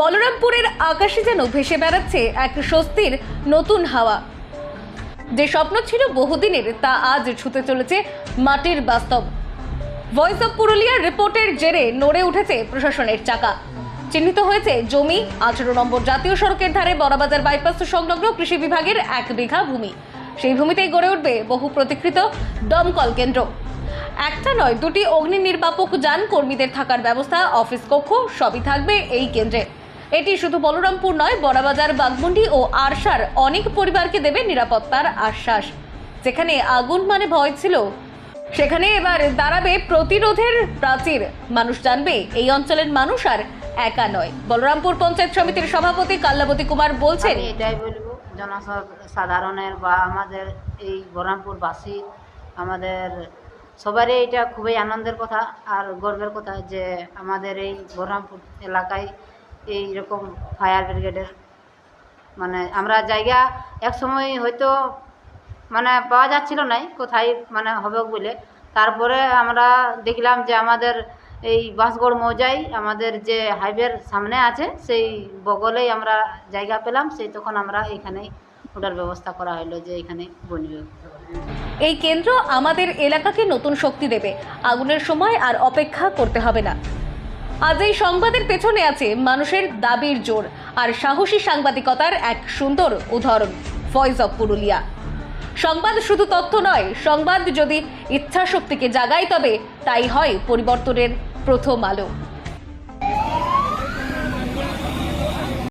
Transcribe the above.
বলরামপুরের আকাশে যেন ভেসে বেড়াচ্ছে এক স্বস্তির নতুন হাওয়া। যে স্বপ্ন ছিল বহুদিনের, তা আজ ছুতে চলেছে মাটির বাস্তব। ভয়েস অফ পুরুলিয়ার রিপোর্টের জেরে নড়ে উঠেছে প্রশাসনের চাকা। চিহ্নিত হয়েছে জমি, আঠারো নম্বর জাতীয় সড়কের ধারে বড়বাজার বাইপাস সংলগ্ন কৃষি বিভাগের এক বিঘা ভূমি। সেই ভূমিতেই গড়ে উঠবে বহু প্রতীক্ষিত দমকল কেন্দ্র। একটা নয়, দুটি অগ্নি নির্বাপক যান কর্মীদের থাকার ব্যবস্থা, অফিস কক্ষ, সবই থাকবে এই কেন্দ্রে। এটি শুধু বলরামপুর নয়, বড়াবাজার, বাগমুন্ডি ও আরশার অনেক পরিবারকে দেবে নিরাপত্তার আশ্বাস। যেখানে আগুন মানে ভয় ছিল। সেখানে এবার দাঁড়াবে প্রতিরোধের প্রাচীর। মানুষ জানবে, এই অঞ্চলের মানুষ আর একা নয়। বলরামপুর পঞ্চায়েত সমিতির সভাপতি কাল্লাবতী কুমার বলছেন এটাই বলব, জনসাধারণের বা আমাদের এই বহরমপুরবাসীর আমাদের সবারই এটা খুবই আনন্দের কথা আর গর্বের কথা যে আমাদের এই বলরামপুর এলাকায় এই রকম ফায়ার ব্রিগেডের। মানে আমরা জায়গা এক সময় হয়তো মানে পাওয়া যাচ্ছিল না কোথায় মানে হবে বলে। তারপরে আমরা দেখলাম যে আমাদের এই বাঁশগড় মৌজাই আমাদের যে হাইওয়ের সামনে আছে, সেই বগলেই আমরা জায়গা পেলাম। সেই তখন আমরা এখানেই ওটার ব্যবস্থা করা হলো যে এখানে বনবে এই কেন্দ্র আমাদের এলাকাকে নতুন শক্তি দেবে। আগুনের সময় আর অপেক্ষা করতে হবে না। আজ এই সংবাদের পেছনে আছে মানুষের দাবির জোর আর সাহসী সাংবাদিকতার এক সুন্দর উদাহরণ ভয়েস অফ পুরুলিয়া। সংবাদ শুধু তথ্য নয়, সংবাদ যদি ইচ্ছা শক্তিকে জাগায় তবে তাই হয় পরিবর্তনের প্রথম আলো।